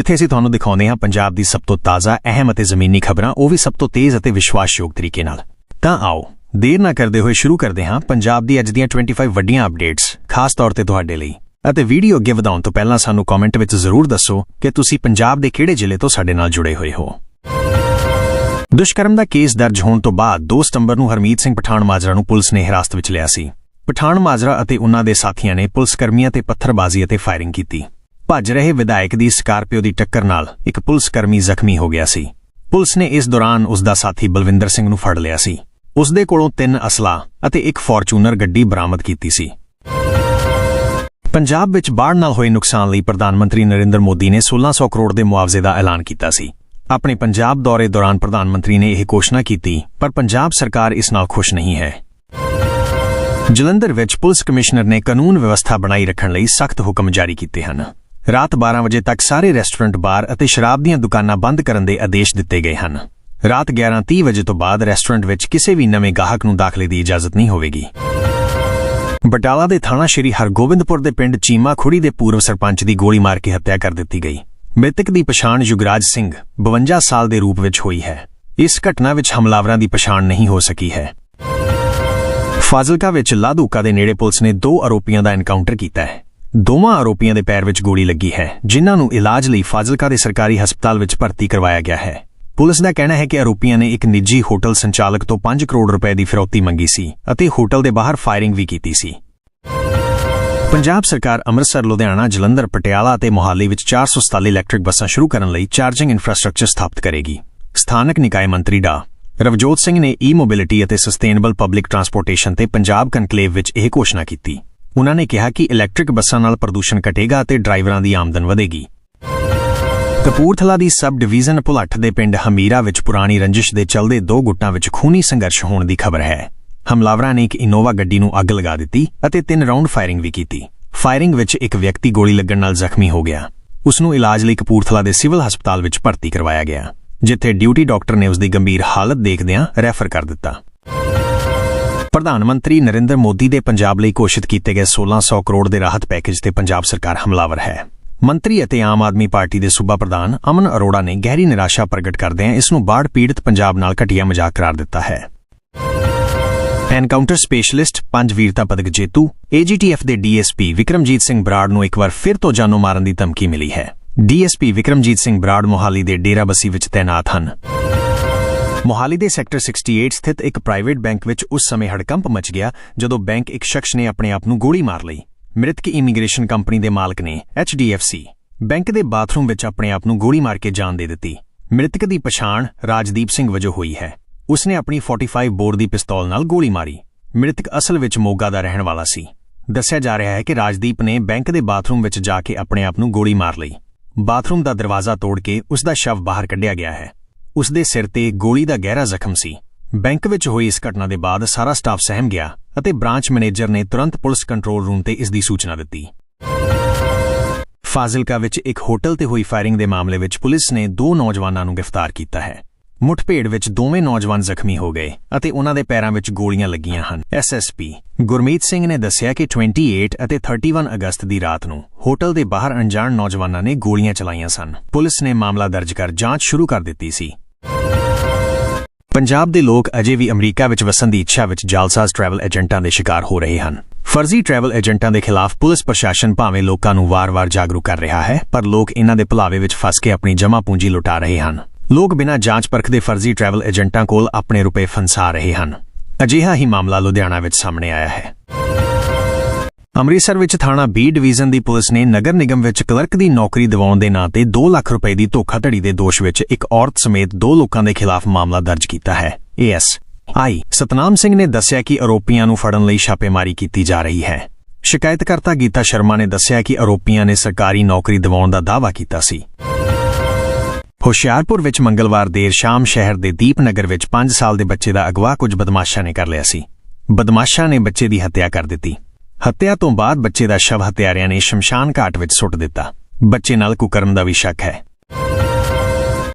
ਜਿੱਥੇ ਅਸੀਂ ਤੁਹਾਨੂੰ ਦਿਖਾਉਂਦੇ ਹਾਂ ਪੰਜਾਬ ਦੀ ਸਭ ਤੋਂ ਤਾਜ਼ਾ, ਅਹਿਮ ਅਤੇ ਜ਼ਮੀਨੀ ਖਬਰਾਂ, ਉਹ ਵੀ ਸਭ ਤੋਂ ਤੇਜ਼ ਅਤੇ ਵਿਸ਼ਵਾਸਯੋਗ ਤਰੀਕੇ ਨਾਲ। ਤਾਂ ਆਓ, ਦੇਰ ਨਾ ਕਰਦੇ ਹੋਏ ਸ਼ੁਰੂ ਕਰਦੇ ਹਾਂ ਪੰਜਾਬ ਦੀ ਅੱਜ ਦੀਆਂ 25 ਵੱਡੀਆਂ ਅਪਡੇਟਸ ਖਾਸ ਤੌਰ ਤੇ ਤੁਹਾਡੇ ਲਈ। ਅਤੇ ਵੀਡੀਓ ਅੱਗੇ ਵਧਾਉਣ ਤੋਂ ਪਹਿਲਾਂ ਸਾਨੂੰ ਕਮੈਂਟ ਵਿੱਚ ਜ਼ਰੂਰ ਦੱਸੋ ਕਿ ਤੁਸੀਂ ਪੰਜਾਬ ਦੇ ਕਿਹੜੇ ਜ਼ਿਲ੍ਹੇ ਤੋਂ ਸਾਡੇ ਨਾਲ ਜੁੜੇ ਹੋਏ ਹੋ। ਦੁਸ਼ਕਰਮ ਦਾ ਕੇਸ ਦਰਜ ਹੋਣ ਤੋਂ ਬਾਅਦ 2 ਸਤੰਬਰ ਨੂੰ ਹਰਮੀਤ ਸਿੰਘ ਪਠਾਨ ਮਾਜਰਾ ਨੂੰ ਪੁਲਿਸ ਨੇ ਹਿਰਾਸਤ ਵਿੱਚ ਲਿਆ ਸੀ। ਪਠਾਨ ਮਾਜਰਾ ਅਤੇ ਉਨ੍ਹਾਂ ਦੇ ਸਾਥੀਆਂ ਨੇ ਪੁਲਿਸ ਕਰਮੀਆਂ ਤੇ ਪੱਥਰਬਾਜ਼ੀ ਅਤੇ ਫਾਇਰਿੰਗ ਕੀਤੀ। ਭੱਜ ਰਹੇ ਵਿਧਾਇਕ ਦੀ ਸਕਾਰਪੀਓ ਦੀ ਟੱਕਰ ਨਾਲ ਇੱਕ ਪੁਲਿਸ ਕਰਮੀ ਜ਼ਖਮੀ ਹੋ ਗਿਆ ਸੀ। ਪੁਲਿਸ ਨੇ ਇਸ ਦੌਰਾਨ ਉਸ ਦਾ ਸਾਥੀ ਬਲਵਿੰਦਰ ਸਿੰਘ ਨੂੰ ਫੜ ਲਿਆ ਸੀ। ਉਸ ਦੇ ਕੋਲੋਂ ਤਿੰਨ ਅਸਲਾ ਅਤੇ ਇੱਕ ਫੋਰਚੂਨਰ ਗੱਡੀ ਬਰਾਮਦ ਕੀਤੀ ਸੀ। ਪੰਜਾਬ ਵਿੱਚ ਬਾੜ ਨਾਲ ਹੋਏ ਨੁਕਸਾਨ ਲਈ ਪ੍ਰਧਾਨ ਮੰਤਰੀ ਨਰਿੰਦਰ ਮੋਦੀ ਨੇ 1600 ਕਰੋੜ ਦੇ ਮੁਆਵਜ਼ੇ ਦਾ ਐਲਾਨ ਕੀਤਾ ਸੀ। ਆਪਣੇ ਪੰਜਾਬ ਦੌਰੇ ਦੌਰਾਨ ਪ੍ਰਧਾਨ ਮੰਤਰੀ ਨੇ ਇਹ ਘੋਸ਼ਣਾ ਕੀਤੀ, ਪਰ ਪੰਜਾਬ ਸਰਕਾਰ ਇਸ ਨਾਲ ਖੁਸ਼ ਨਹੀਂ ਹੈ। ਜਲੰਧਰ ਵਿੱਚ ਪੁਲਿਸ ਕਮਿਸ਼ਨਰ ਨੇ ਕਾਨੂੰਨ ਵਿਵਸਥਾ ਬਣਾਈ ਰੱਖਣ ਲਈ ਸਖਤ ਹੁਕਮ ਜਾਰੀ ਕੀਤੇ ਹਨ। ਰਾਤ 12 ਵਜੇ ਤੱਕ ਸਾਰੇ ਰੈਸਟੋਰੈਂਟ, ਬਾਰ ਅਤੇ ਸ਼ਰਾਬ ਦੀਆਂ ਦੁਕਾਨਾਂ ਬੰਦ ਕਰਨ ਦੇ ਆਦੇਸ਼ ਦਿੱਤੇ ਗਏ ਹਨ। ਰਾਤ 11:30 ਵਜੇ ਤੋਂ ਬਾਅਦ ਰੈਸਟੋਰੈਂਟ ਵਿੱਚ ਕਿਸੇ ਵੀ ਨਵੇਂ ਗਾਹਕ ਨੂੰ ਦਾਖਲੇ ਦੀ ਇਜਾਜ਼ਤ ਨਹੀਂ ਹੋਵੇਗੀ। ਬਟਾਲਾ ਦੇ ਥਾਣਾ ਸ਼੍ਰੀ ਹਰਗੋਬਿੰਦਪੁਰ ਦੇ ਪਿੰਡ ਚੀਮਾ ਖੁੜੀ ਦੇ ਪੂਰਵ ਸਰਪੰਚ ਦੀ ਗੋਲੀ ਮਾਰ ਕੇ ਹੱਤਿਆ ਕਰ ਦਿੱਤੀ ਗਈ। ਮ੍ਰਿਤਕ ਦੀ ਪਛਾਣ ਯੁਗਰਾਜ ਸਿੰਘ 52 ਸਾਲ ਦੇ ਰੂਪ ਵਿੱਚ ਹੋਈ ਹੈ। ਇਸ ਘਟਨਾ ਵਿੱਚ ਹਮਲਾਵਰਾਂ ਦੀ ਪਛਾਣ ਨਹੀਂ ਹੋ ਸਕੀ ਹੈ। ਫਾਜ਼ਿਲਕਾ ਵਿੱਚ ਲਾਦੂਕਾ ਦੇ ਨੇੜੇ ਪੁਲਿਸ ਨੇ ਦੋ ਆਰੋਪੀਆਂ ਦਾ ਐਨਕਾਊਂਟਰ ਕੀਤਾ ਹੈ। ਦੋਵਾਂ ਆਰੋਪੀਆਂ ਦੇ ਪੈਰ ਵਿੱਚ ਗੋਲੀ ਲੱਗੀ ਹੈ, ਜਿਨ੍ਹਾਂ ਨੂੰ ਇਲਾਜ ਲਈ ਫਾਜ਼ਿਲਕਾ ਦੇ ਸਰਕਾਰੀ ਹਸਪਤਾਲ ਵਿੱਚ ਭਰਤੀ ਕਰਵਾਇਆ ਗਿਆ ਹੈ। ਪੁਲਿਸ ਦਾ ਕਹਿਣਾ ਹੈ ਕਿ ਆਰੋਪੀਆਂ ਨੇ ਇੱਕ ਨਿੱਜੀ ਹੋਟਲ ਸੰਚਾਲਕ ਤੋਂ 5 ਕਰੋੜ ਰੁਪਏ ਦੀ ਫਿਰੌਤੀ ਮੰਗੀ ਸੀ ਅਤੇ ਹੋਟਲ ਦੇ ਬਾਹਰ ਫਾਇਰਿੰਗ ਵੀ ਕੀਤੀ ਸੀ। ਪੰਜਾਬ ਸਰਕਾਰ ਅੰਮ੍ਰਿਤਸਰ, ਲੁਧਿਆਣਾ, ਜਲੰਧਰ, ਪਟਿਆਲਾ ਅਤੇ ਮੋਹਾਲੀ ਵਿੱਚ 447 ਇਲੈਕਟ੍ਰਿਕ ਬੱਸਾਂ ਸ਼ੁਰੂ ਕਰਨ ਲਈ ਚਾਰਜਿੰਗ ਇਨਫਰਾਸਟ੍ਰਕਚਰ ਸਥਾਪਿਤ ਕਰੇਗੀ। ਸਥਾਨਕ ਨਿਕਾਇ ਮੰਤਰੀ ਡਾ. ਰਵਜੋਤ ਸਿੰਘ ਨੇ ਈ-ਮੋਬਿਲਿਟੀ ਅਤੇ ਸਸਟੇਨੇਬਲ ਪਬਲਿਕ ਟਰਾਂਸਪੋਰਟੇਸ਼ਨ ਤੇ ਪੰਜਾਬ ਕਨਕਲੇਵ ਵਿੱਚ ਇਹ ਘੋਸ਼ਣਾ ਕੀਤੀ। ਉਨ੍ਹਾਂ ਨੇ ਕਿਹਾ ਕਿ ਇਲੈਕਟ੍ਰਿਕ ਬੱਸਾਂ ਨਾਲ ਪ੍ਰਦੂਸ਼ਣ ਘਟੇਗਾ ਅਤੇ ਡਰਾਈਵਰਾਂ ਦੀ ਆਮਦਨ ਵਧੇਗੀ। ਕਪੂਰਥਲਾ ਦੀ ਸਬ ਡਿਵੀਜ਼ਨ ਭੁਲੱਠ ਦੇ ਪਿੰਡ ਹਮੀਰਾ ਵਿੱਚ ਪੁਰਾਣੀ ਰੰਜਿਸ਼ ਦੇ ਚਲਦੇ ਦੋ ਗੁੱਟਾਂ ਵਿੱਚ ਖੂਨੀ ਸੰਘਰਸ਼ ਹੋਣ ਦੀ ਖਬਰ ਹੈ। ਹਮਲਾਵਰਾਂ ਨੇ ਇੱਕ ਇਨੋਵਾ ਗੱਡੀ ਨੂੰ ਅੱਗ ਲਗਾ ਦਿੱਤੀ ਅਤੇ ਤਿੰਨ ਰਾਉਂਡ ਫਾਇਰਿੰਗ ਵੀ ਕੀਤੀ। ਫਾਇਰਿੰਗ ਵਿੱਚ ਇੱਕ ਵਿਅਕਤੀ ਗੋਲੀ ਲੱਗਣ ਨਾਲ ਜ਼ਖਮੀ ਹੋ ਗਿਆ। ਉਸ ਨੂੰ ਇਲਾਜ ਲਈ ਕਪੂਰਥਲਾ ਦੇ ਸਿਵਲ ਹਸਪਤਾਲ ਵਿੱਚ ਭਰਤੀ ਕਰਵਾਇਆ ਗਿਆ, ਜਿੱਥੇ ਡਿਊਟੀ ਡਾਕਟਰ ਨੇ ਉਸ ਦੀ ਗੰਭੀਰ ਹਾਲਤ ਦੇਖਦਿਆਂ ਰੈਫਰ ਕਰ ਦਿੱਤਾ। ਪ੍ਰਧਾਨ ਮੰਤਰੀ ਨਰਿੰਦਰ ਮੋਦੀ ਦੇ ਪੰਜਾਬ ਲਈ ਘੋਸ਼ਿਤ ਕੀਤੇ ਗਏ 1600 ਕਰੋੜ ਦੇ ਰਾਹਤ ਪੈਕੇਜ ਤੇ ਪੰਜਾਬ ਸਰਕਾਰ ਹਮਲਾਵਰ ਹੈ। ਮੰਤਰੀ ਅਤੇ ਆਮ ਆਦਮੀ ਪਾਰਟੀ ਦੇ ਸੂਬਾ ਪ੍ਰਧਾਨ ਅਮਨ ਅਰੋੜਾ ਨੇ ਗਹਿਰੀ ਨਿਰਾਸ਼ਾ ਪ੍ਰਗਟ ਕਰਦਿਆਂ ਇਸ ਨੂੰ ਬਾੜ ਪੀੜਤ ਪੰਜਾਬ ਨਾਲ ਘਟੀਆ ਮਜ਼ਾਕ ਕਰਾਰ ਦਿੱਤਾ ਹੈ। ਐਨਕਾਊਂਟਰ ਸਪੈਸ਼ਲਿਸਟ ਪੰਜ ਵੀਰਤਾ ਪਦਕ ਜੇਤੂ ਏਜੀਟੀਐਫ ਦੇ ਡੀਐਸਪੀ ਵਿਕਰਮਜੀਤ ਸਿੰਘ ਬਰਾੜ ਨੂੰ ਇੱਕ ਵਾਰ ਫਿਰ ਤੋਂ ਜਾਨੋਂ ਮਾਰਨ ਦੀ ਧਮਕੀ ਮਿਲੀ ਹੈ। ਡੀਐਸਪੀ ਵਿਕਰਮਜੀਤ ਸਿੰਘ ਬਰਾੜ ਮੋਹਾਲੀ ਦੇ ਡੇਰਾਬੱਸੀ ਵਿੱਚ ਤੈਨਾਤ ਹਨ। ਮੋਹਾਲੀ ਦੇ ਸੈਕਟਰ 68 ਸਥਿਤ ਇੱਕ ਪ੍ਰਾਈਵੇਟ ਬੈਂਕ ਵਿੱਚ ਉਸ ਸਮੇਂ ਹੜਕੰਪ ਮਚ ਗਿਆ, ਜਦੋਂ ਬੈਂਕ ਇੱਕ ਸ਼ਖਸ ਨੇ ਆਪਣੇ ਆਪ ਨੂੰ ਗੋਲੀ ਮਾਰ ਲਈ। ਮ੍ਰਿਤਕ ਇਮੀਗ੍ਰੇਸ਼ਨ ਕੰਪਨੀ ਦੇ ਮਾਲਕ ਨੇ HDFC ਬੈਂਕ ਦੇ ਬਾਥਰੂਮ ਵਿੱਚ ਆਪਣੇ ਆਪ ਨੂੰ ਗੋਲੀ ਮਾਰ ਕੇ ਜਾਨ ਦੇ ਦਿੱਤੀ। ਮ੍ਰਿਤਕ ਦੀ ਪਛਾਣ ਰਾਜਦੀਪ ਸਿੰਘ ਵਜੋਂ ਹੋਈ ਹੈ। ਉਸਨੇ ਆਪਣੀ 45 ਬੋਰ ਦੀ ਪਿਸਤੌਲ ਨਾਲ ਗੋਲੀ ਮਾਰੀ। ਮ੍ਰਿਤਕ ਅਸਲ ਵਿੱਚ ਮੋਗਾ ਦਾ ਰਹਿਣ ਵਾਲਾ ਸੀ। ਦੱਸਿਆ ਜਾ ਰਿਹਾ ਹੈ ਕਿ ਰਾਜਦੀਪ ਨੇ ਬੈਂਕ ਦੇ ਬਾਥਰੂਮ ਵਿੱਚ ਜਾ ਕੇ ਆਪਣੇ ਆਪ ਨੂੰ ਗੋਲੀ ਮਾਰ ਲਈ। ਬਾਥਰੂਮ ਦਾ ਦਰਵਾਜ਼ਾ ਤੋੜ ਕੇ ਉਸ ਦਾ ਸ਼ਵ ਬਾਹਰ ਕੱਢਿਆ ਗਿਆ ਹੈ। ਉਸ ਦੇ ਸਿਰ ਤੇ ਗੋਲੀ ਦਾ ਗਹਿਰਾ ਜ਼ਖਮ ਸੀ। ਬੈਂਕ ਵਿੱਚ ਹੋਈ ਇਸ ਘਟਨਾ ਦੇ ਬਾਅਦ ਸਾਰਾ ਸਟਾਫ ਸਹਿਮ ਗਿਆ ਅਤੇ ਬ੍ਰਾਂਚ ਮੈਨੇਜਰ ਨੇ ਤੁਰੰਤ ਪੁਲਿਸ ਕੰਟਰੋਲ ਰੂਮ ਤੇ ਇਸ ਦੀ ਸੂਚਨਾ ਦਿੱਤੀ। ਫਾਜ਼ਿਲਕਾ ਵਿੱਚ ਇੱਕ ਹੋਟਲ ਤੇ ਹੋਈ ਫਾਇਰਿੰਗ ਦੇ ਮਾਮਲੇ ਵਿੱਚ ਪੁਲਿਸ ਨੇ ਦੋ ਨੌਜਵਾਨਾਂ ਨੂੰ ਗ੍ਰਿਫਤਾਰ ਕੀਤਾ ਹੈ। ਮੁੱਠਭੇੜ ਵਿੱਚ ਦੋਵੇਂ ਨੌਜਵਾਨ ਜ਼ਖਮੀ ਹੋ ਗਏ ਅਤੇ ਉਹਨਾਂ ਦੇ ਪੈਰਾਂ ਵਿੱਚ ਗੋਲੀਆਂ ਲੱਗੀਆਂ ਹਨ। ਐਸਐਸਪੀ ਗੁਰਮੀਤ ਸਿੰਘ ਨੇ ਦੱਸਿਆ ਕਿ 28 ਅਤੇ 31 ਅਗਸਤ ਦੀ ਰਾਤ ਨੂੰ ਹੋਟਲ ਦੇ ਬਾਹਰ ਅਣਜਾਣ ਨੌਜਵਾਨਾਂ ਨੇ ਗੋਲੀਆਂ ਚਲਾਈਆਂ ਸਨ। ਪੁਲਿਸ ਨੇ ਮਾਮਲਾ ਦਰਜ ਕਰ ਜਾਂਚ ਸ਼ੁਰੂ ਕਰ ਦਿੱਤੀ ਸੀ। ਪੰਜਾਬ ਦੇ ਲੋਕ ਅਜੇ ਵੀ ਅਮਰੀਕਾ ਵਿੱਚ ਵਸਣ ਦੀ ਇੱਛਾ ਵਿੱਚ ਜਾਲਸਾਜ਼ ਟਰੈਵਲ ਏਜੰਟਾਂ ਦੇ ਸ਼ਿਕਾਰ ਹੋ ਰਹੇ ਹਨ। ਫਰਜ਼ੀ ਟਰੈਵਲ ਏਜੰਟਾਂ ਦੇ ਖਿਲਾਫ ਪੁਲਿਸ ਪ੍ਰਸ਼ਾਸਨ ਭਾਵੇਂ ਲੋਕਾਂ ਨੂੰ ਵਾਰ-ਵਾਰ ਜਾਗਰੂਕ ਕਰ ਰਿਹਾ ਹੈ, ਪਰ ਲੋਕ ਇਹਨਾਂ ਦੇ ਭੁਲਾਵੇ ਵਿੱਚ ਫਸ ਕੇ ਆਪਣੀ ਜਮ੍ਹਾਂ ਪੂੰਜੀ ਲੁਟਾ ਰਹੇ ਹਨ। ਲੋਕ ਬਿਨਾਂ ਜਾਂਚ ਪਰਖ ਦੇ ਫਰਜ਼ੀ ਟਰੈਵਲ ਏਜੰਟਾਂ ਕੋਲ ਆਪਣੇ ਰੁਪਏ ਫੰਸਾ ਰਹੇ ਹਨ। ਅਜਿਹਾ ਹੀ ਮਾਮਲਾ ਲੁਧਿਆਣਾ ਵਿੱਚ ਸਾਹਮਣੇ ਆਇਆ ਹੈ। ਅੰਮ੍ਰਿਤਸਰ ਵਿੱਚ ਥਾਣਾ ਬੀ ਡਿਵੀਜ਼ਨ ਦੀ ਪੁਲਿਸ ਨੇ ਨਗਰ ਨਿਗਮ ਵਿੱਚ ਕਲਰਕ ਦੀ ਨੌਕਰੀ ਦਿਵਾਉਣ ਦੇ ਨਾਂ ਤੇ 2 ਲੱਖ ਰੁਪਏ ਦੀ ਧੋਖਾਧੜੀ ਦੇ ਦੋਸ਼ ਵਿੱਚ ਇੱਕ ਔਰਤ ਸਮੇਤ ਦੋ ਲੋਕਾਂ ਦੇ ਖਿਲਾਫ ਮਾਮਲਾ ਦਰਜ ਕੀਤਾ ਹੈ। ਏਐਸ ਆਈ ਸਤਨਾਮ ਸਿੰਘ ਨੇ ਦੱਸਿਆ ਕਿ ਆਰੋਪੀਆਂ ਨੂੰ ਫੜਨ ਲਈ ਛਾਪੇਮਾਰੀ ਕੀਤੀ ਜਾ ਰਹੀ ਹੈ। ਸ਼ਿਕਾਇਤਕਰਤਾ ਗੀਤਾ ਸ਼ਰਮਾ ਨੇ ਦੱਸਿਆ ਕਿ ਆਰੋਪੀਆਂ ਨੇ ਸਰਕਾਰੀ ਨੌਕਰੀ ਦਿਵਾਉਣ ਦਾ ਦਾਅਵਾ ਕੀਤਾ ਸੀ। ਹੁਸ਼ਿਆਰਪੁਰ ਵਿੱਚ ਮੰਗਲਵਾਰ ਦੇਰ ਸ਼ਾਮ ਸ਼ਹਿਰ ਦੇ ਦੀਪਨਗਰ ਵਿੱਚ 5 ਸਾਲ ਦੇ ਬੱਚੇ ਦਾ ਅਗਵਾ ਕੁਝ ਬਦਮਾਸ਼ਾਂ ਨੇ ਕਰ ਲਿਆ ਸੀ। ਬਦਮਾਸ਼ਾਂ ਨੇ ਬੱਚੇ ਦੀ ਹੱਤਿਆ ਕਰ ਦਿੱਤੀ। ਹੱਤਿਆ ਤੋਂ ਬਾਅਦ ਬੱਚੇ ਦਾ ਸ਼ਵ ਹੱਤਿਆਰਿਆਂ ਨੇ ਸ਼ਮਸ਼ਾਨ ਘਾਟ ਵਿੱਚ ਸੁੱਟ ਦਿੱਤਾ। ਬੱਚੇ ਨਾਲ ਕੁਕਰਮ ਦਾ ਵੀ ਸ਼ੱਕ ਹੈ।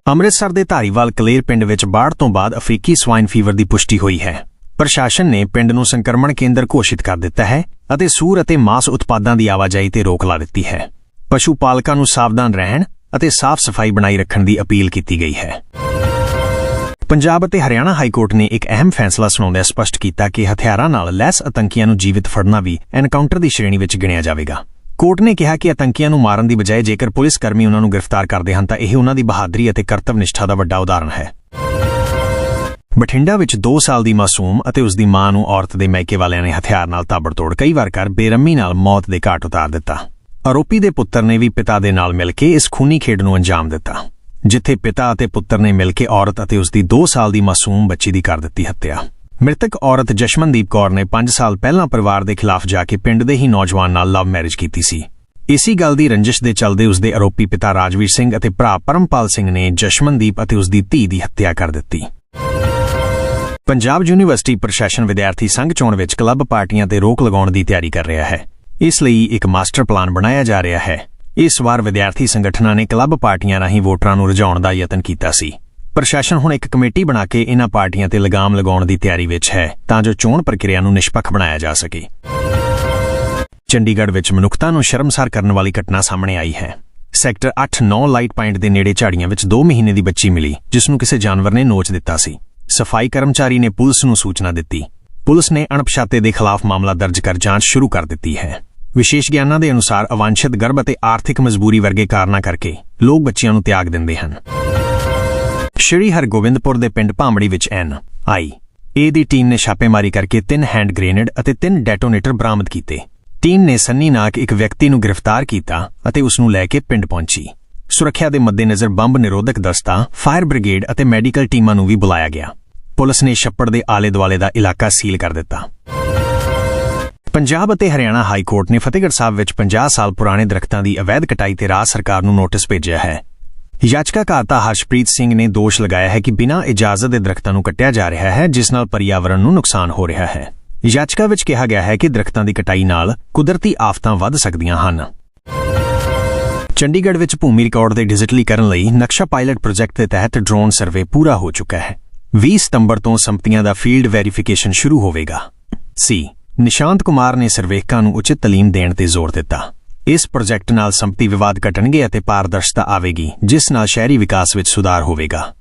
ਅੰਮ੍ਰਿਤਸਰ ਦੇ ਧਾਰੀਵਾਲ ਕਲੇਰ ਪਿੰਡ ਵਿੱਚ ਬਾੜ ਤੋਂ ਬਾਅਦ ਅਫਰੀਕੀ ਸਵਾਈਨ ਫੀਵਰ ਦੀ ਪੁਸ਼ਟੀ ਹੋਈ ਹੈ। ਪ੍ਰਸ਼ਾਸਨ ਨੇ ਪਿੰਡ ਨੂੰ ਸੰਕਰਮਣ ਕੇਂਦਰ ਘੋਸ਼ਿਤ ਕਰ ਦਿੱਤਾ ਹੈ ਅਤੇ ਸੂਰ ਅਤੇ ਮਾਸ ਉਤਪਾਦਾਂ ਦੀ ਆਵਾਜਾਈ ਤੇ ਰੋਕ ਲਾ ਦਿੱਤੀ ਹੈ। ਪਸ਼ੂ ਪਾਲਕਾਂ ਨੂੰ ਸਾਵਧਾਨ ਰਹਿਣ ਅਤੇ ਸਾਫ਼ ਸਫ਼ਾਈ ਬਣਾਈ ਰੱਖਣ ਦੀ ਅਪੀਲ ਕੀਤੀ ਗਈ ਹੈ। ਪੰਜਾਬ ਅਤੇ ਹਰਿਆਣਾ ਹਾਈ ਕੋਰਟ ਨੇ ਇੱਕ ਅਹਿਮ ਫੈਸਲਾ ਸੁਣਾਉਂਦਿਆਂ ਸਪਸ਼ਟ ਕੀਤਾ ਕਿ ਹਥਿਆਰਾਂ ਨਾਲ ਲੈਸ ਆਤੰਕੀਆਂ ਨੂੰ ਜੀਵਿਤ ਫੜਨਾ ਵੀ ਐਨਕਾਊਂਟਰ ਦੀ ਸ਼੍ਰੇਣੀ ਵਿੱਚ ਗਿਣਿਆ ਜਾਵੇਗਾ। ਕੋਰਟ ਨੇ ਕਿਹਾ ਕਿ ਆਤੰਕੀਆਂ ਨੂੰ ਮਾਰਨ ਦੀ ਬਜਾਏ ਜੇਕਰ ਪੁਲਿਸ ਕਰਮੀ ਉਹਨਾਂ ਨੂੰ ਗ੍ਰਿਫਤਾਰ ਕਰਦੇ ਹਨ ਤਾਂ ਇਹ ਉਹਨਾਂ ਦੀ ਬਹਾਦਰੀ ਅਤੇ ਕਰਤਵ ਨਿਸ਼ਠਾ ਦਾ ਵੱਡਾ ਉਦਾਹਰਣ ਹੈ। ਬਠਿੰਡਾ ਵਿੱਚ 2 ਸਾਲ ਦੀ ਮਾਸੂਮ ਅਤੇ ਉਸ ਦੀ ਮਾਂ ਨੂੰ ਔਰਤ ਦੇ ਮਾਇਕੇ ਵਾਲਿਆਂ ਨੇ ਹਥਿਆਰ ਨਾਲ ਤਾਬੜਤੋੜ ਕਈ ਵਾਰ ਕਰ ਬੇਰਮੀ ਨਾਲ ਮੌਤ ਦੇ ਘਾਟ ਉਤਾਰ ਦਿੱਤਾ। ਆਰੋਪੀ ਦੇ ਪੁੱਤਰ ਨੇ ਵੀ ਪਿਤਾ ਦੇ ਨਾਲ ਮਿਲ ਕੇ ਇਸ ਖੂਨੀ ਖੇਡ ਨੂੰ ਅੰਜਾਮ ਦਿੱਤਾ, ਜਿੱਥੇ ਪਿਤਾ ਅਤੇ ਪੁੱਤਰ ਨੇ ਮਿਲ ਕੇ ਔਰਤ ਅਤੇ ਉਸ ਦੀ 2 ਸਾਲ ਦੀ ਮਾਸੂਮ ਬੱਚੀ ਦੀ ਕਰ ਦਿੱਤੀ ਹੱਤਿਆ। ਮ੍ਰਿਤਕ ਔਰਤ ਜਸ਼ਮਨਦੀਪ ਕੌਰ ਨੇ 5 ਸਾਲ ਪਹਿਲਾਂ ਪਰਿਵਾਰ ਦੇ ਖਿਲਾਫ ਜਾ ਕੇ ਪਿੰਡ ਦੇ ਹੀ ਨੌਜਵਾਨ ਨਾਲ ਲਵ ਮੈਰਿਜ ਕੀਤੀ ਸੀ। ਇਸੀ ਗੱਲ ਦੀ ਰੰਜਿਸ਼ ਦੇ ਚੱਲਦੇ ਉਸ ਦੇ ਆਰੋਪੀ ਪਿਤਾ ਰਾਜਵੀਰ ਸਿੰਘ ਅਤੇ ਭਰਾ ਪਰਮਪਾਲ ਸਿੰਘ ਨੇ ਜਸ਼ਮਨਦੀਪ ਅਤੇ ਉਸ ਦੀ ਧੀ ਦੀ ਹੱਤਿਆ ਕਰ ਦਿੱਤੀ। ਪੰਜਾਬ ਯੂਨੀਵਰਸਿਟੀ ਪ੍ਰਸ਼ਾਸਨ ਵਿਦਿਆਰਥੀ ਸੰਘ ਚੋਣ ਵਿੱਚ ਕਲੱਬ ਪਾਰਟੀਆਂ ਤੇ ਰੋਕ ਲਗਾਉਣ ਦੀ ਤਿਆਰੀ ਕਰ ਰਿਹਾ ਹੈ। ਇਸ ਲਈ ਇੱਕ ਮਾਸਟਰ ਪਲਾਨ ਬਣਾਇਆ ਜਾ ਰਿਹਾ ਹੈ। ਇਸ ਵਾਰ ਵਿਦਿਆਰਥੀ ਸੰਗਠਨਾਂ ਨੇ ਕਲੱਬ ਪਾਰਟੀਆਂ ਰਾਹੀਂ ਵੋਟਰਾਂ ਨੂੰ ਰਿਝਾਉਣ ਦਾ ਯਤਨ ਕੀਤਾ ਸੀ। ਪ੍ਰਸ਼ਾਸਨ ਹੁਣ ਇੱਕ ਕਮੇਟੀ ਬਣਾ ਕੇ ਇਹਨਾਂ ਪਾਰਟੀਆਂ ਤੇ ਲਗਾਮ ਲਗਾਉਣ ਦੀ ਤਿਆਰੀ ਵਿੱਚ ਹੈ ਤਾਂ ਜੋ ਚੋਣ ਪ੍ਰਕਿਰਿਆ ਨੂੰ ਨਿਸ਼ਪੱਖ ਬਣਾਇਆ ਜਾ ਸਕੇ। ਚੰਡੀਗੜ੍ਹ ਵਿੱਚ ਮਨੁੱਖਤਾ ਨੂੰ ਸ਼ਰਮਸਾਰ ਕਰਨ ਵਾਲੀ ਘਟਨਾ ਸਾਹਮਣੇ ਆਈ ਹੈ। ਸੈਕਟਰ 8-9 ਲਾਈਟ ਪੁਆਇੰਟ ਦੇ ਨੇੜੇ ਝਾੜੀਆਂ ਵਿੱਚ 2 ਮਹੀਨੇ ਦੀ ਬੱਚੀ ਮਿਲੀ, ਜਿਸ ਨੂੰ ਕਿਸੇ ਜਾਨਵਰ ਨੇ ਨੋਚ ਦਿੱਤਾ ਸੀ। ਸਫ਼ਾਈ ਕਰਮਚਾਰੀ ਨੇ ਪੁਲਿਸ ਨੂੰ ਸੂਚਨਾ ਦਿੱਤੀ। ਪੁਲਿਸ ਨੇ ਅਣਪਛਾਤੇ ਦੇ ਖਿਲਾਫ ਮਾਮਲਾ ਦਰਜ ਕਰ ਜਾਂਚ ਸ਼ੁਰੂ ਕਰ ਦਿੱਤੀ ਹੈ। ਵਿਸ਼ੇਸ਼ ਗਿਆਨਾਂ ਦੇ ਅਨੁਸਾਰ ਅਵਾਂਛਿਤ ਗਰਭ ਅਤੇ ਆਰਥਿਕ ਮਜਬੂਰੀ ਵਰਗੇ ਕਾਰਨਾਂ ਕਰਕੇ ਲੋਕ ਬੱਚਿਆਂ ਨੂੰ ਤਿਆਗ ਦਿੰਦੇ ਹਨ। ਸ਼੍ਰੀ ਹਰਗੋਬਿੰਦਪੁਰ ਦੇ ਪਿੰਡ ਭਾਮੜੀ ਵਿੱਚ ਐਨ ਆਈ ਏ ਦੀ ਟੀਮ ਨੇ ਛਾਪੇਮਾਰੀ ਕਰਕੇ ਤਿੰਨ ਹੈਂਡ ਗ੍ਰੇਨੇਡ ਅਤੇ ਤਿੰਨ ਡੈਟੋਨੇਟਰ ਬਰਾਮਦ ਕੀਤੇ। ਟੀਮ ਨੇ ਸੰਨੀ ਨਾਕ ਇੱਕ ਵਿਅਕਤੀ ਨੂੰ ਗ੍ਰਿਫਤਾਰ ਕੀਤਾ ਅਤੇ ਉਸ ਨੂੰ ਲੈ ਕੇ ਪਿੰਡ ਪਹੁੰਚੀ। ਸੁਰੱਖਿਆ ਦੇ ਮੱਦੇਨਜ਼ਰ ਬੰਬ ਨਿਰੋਧਕ ਦਸਤਾ, ਫਾਇਰ ਬ੍ਰਿਗੇਡ ਅਤੇ ਮੈਡੀਕਲ ਟੀਮਾਂ ਨੂੰ ਵੀ ਬੁਲਾਇਆ ਗਿਆ। ਪੁਲਿਸ ਨੇ ਛੱਪੜ ਦੇ ਆਲੇ-ਦੁਆਲੇ ਦਾ ਇਲਾਕਾ ਸੀਲ ਕਰ ਦਿੱਤਾ। ਪੰਜਾਬ ਅਤੇ ਹਰਿਆਣਾ ਹਾਈ ਕੋਰਟ ਨੇ ਫਤਿਹਗੜ੍ਹ ਸਾਹਿਬ ਵਿੱਚ 50 ਸਾਲ ਪੁਰਾਣੇ ਦਰਖਤਾਂ ਦੀ ਅਵੈਧ ਕਟਾਈ ਤੇ ਰਾਜ ਸਰਕਾਰ ਨੂੰ ਨੋਟਿਸ ਭੇਜਿਆ ਹੈ। ਯਾਚਕਾਕਰਤਾ ਹਰਸ਼ਪ੍ਰੀਤ ਸਿੰਘ ਨੇ ਦੋਸ਼ ਲਗਾਇਆ ਹੈ ਕਿ ਬਿਨਾਂ ਇਜਾਜ਼ਤ ਦੇ ਦਰਖਤਾਂ ਨੂੰ ਕੱਟਿਆ ਜਾ ਰਿਹਾ ਹੈ, ਜਿਸ ਨਾਲ ਪਰਿਆਵਰਣ ਨੂੰ ਨੁਕਸਾਨ ਹੋ ਰਿਹਾ ਹੈ। ਯਾਚਕਾ ਵਿੱਚ ਕਿਹਾ ਗਿਆ ਹੈ ਕਿ ਦਰਖਤਾਂ ਦੀ ਕਟਾਈ ਨਾਲ ਕੁਦਰਤੀ ਆਫਤਾਂ ਵੱਧ ਸਕਦੀਆਂ ਹਨ। ਚੰਡੀਗੜ੍ਹ ਵਿੱਚ ਭੂਮੀ ਰਿਕਾਰਡ ਦੇ ਡਿਜੀਟਲੀਕਰਨ ਲਈ ਨਕਸ਼ਾ ਪਾਇਲਟ ਪ੍ਰੋਜੈਕਟ ਦੇ ਤਹਿਤ ਡਰੋਨ ਸਰਵੇ ਪੂਰਾ ਹੋ ਚੁੱਕਾ ਹੈ। 20 ਸਤੰਬਰ ਤੋਂ ਸੰਪਤੀਆਂ ਦਾ ਫੀਲਡ ਵੈਰੀਫਿਕੇਸ਼ਨ ਸ਼ੁਰੂ ਹੋਵੇਗਾ। ਸੀ। ਨਿਸ਼ਾਂਤ ਕੁਮਾਰ ਨੇ ਸਰਵੇਖਕਾਂ ਨੂੰ ਉਚਿਤ ਤਾਲੀਮ ਦੇਣ ਤੇ ਜ਼ੋਰ ਦਿੱਤਾ। ਇਸ ਪ੍ਰੋਜੈਕਟ ਨਾਲ ਸੰਪਤੀ ਵਿਵਾਦ ਘਟਣਗੇ ਅਤੇ ਪਾਰਦਰਸ਼ਤਾ ਆਵੇਗੀ, ਜਿਸ ਨਾਲ ਸ਼ਹਿਰੀ ਵਿਕਾਸ ਵਿੱਚ ਸੁਧਾਰ ਹੋਵੇਗਾ।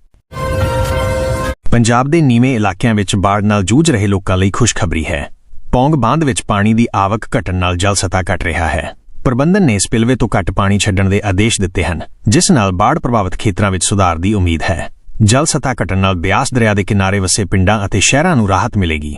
ਪੰਜਾਬ ਦੇ ਨੀਵੇਂ ਇਲਾਕਿਆਂ ਵਿੱਚ ਬਾੜ ਨਾਲ ਜੂਝ ਰਹੇ ਲੋਕਾਂ ਲਈ ਖੁਸ਼ਖਬਰੀ ਹੈ। ਪੌਂਗ ਬਾਂਧ ਵਿੱਚ ਪਾਣੀ ਦੀ ਆਵਕ ਘਟਣ ਨਾਲ ਜਲ ਸਤ੍ਹਾ ਘਟ ਰਿਹਾ ਹੈ। ਪ੍ਰਬੰਧਨ ਨੇ ਸਪਿਲਵੇ ਤੋਂ ਘੱਟ ਪਾਣੀ ਛੱਡਣ ਦੇ ਆਦੇਸ਼ ਦਿੱਤੇ ਹਨ, ਜਿਸ ਨਾਲ ਬਾੜ ਪ੍ਰਭਾਵਿਤ ਖੇਤਰਾਂ ਵਿੱਚ ਸੁਧਾਰ ਦੀ ਉਮੀਦ ਹੈ। ਜਲ ਸਤ੍ਹਾ ਘਟਣ ਨਾਲ ਬਿਆਸ ਦਰਿਆ ਦੇ ਕਿਨਾਰੇ ਵਸੇ ਪਿੰਡਾਂ ਅਤੇ ਸ਼ਹਿਰਾਂ ਨੂੰ ਰਾਹਤ ਮਿਲੇਗੀ।